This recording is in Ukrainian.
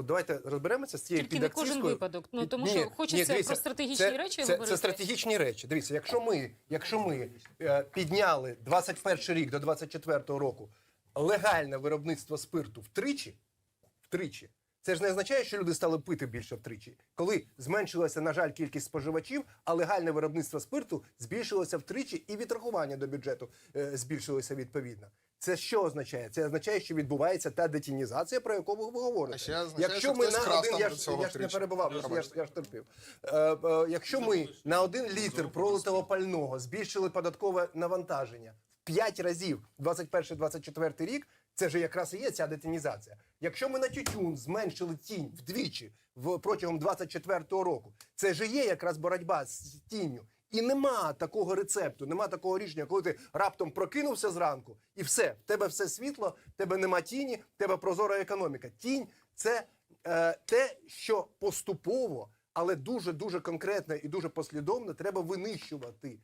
От давайте розберемося з цією Тільки не кожен випадок. Ну, тому що хочеться дивіться, про стратегічні це, речі це, говорити. Це стратегічні речі. Дивіться, якщо ми, якщо ми е, підняли 21 рік до 24 року легальне виробництво спирту втричі, втричі. Це ж не означає, що люди стали пити більше втричі. Коли зменшилася, на жаль, кількість споживачів, а легальне виробництво спирту збільшилося втричі, і відрахування до бюджету е, збільшилося відповідно. Це що означає? Це означає, що відбувається та детінізація, про яку ви говорите. А ще означає, що ми на один, я ж, я ж не перебував, я я ж, я ж терпів. Е, е, якщо ми на один літр пролитого пального збільшили податкове навантаження в 5 разів 21-24 рік, це ж якраз і є ця детінізація. Якщо ми на тютюн зменшили тінь вдвічі в протягом 24-го року, це ж є якраз боротьба з тінню. І нема такого рецепту, нема такого рішення, коли ти раптом прокинувся зранку, і все, в тебе все світло, в тебе нема тіні, в тебе прозора економіка. Тінь це е, те, що поступово, але дуже дуже конкретно і дуже послідовно треба винищувати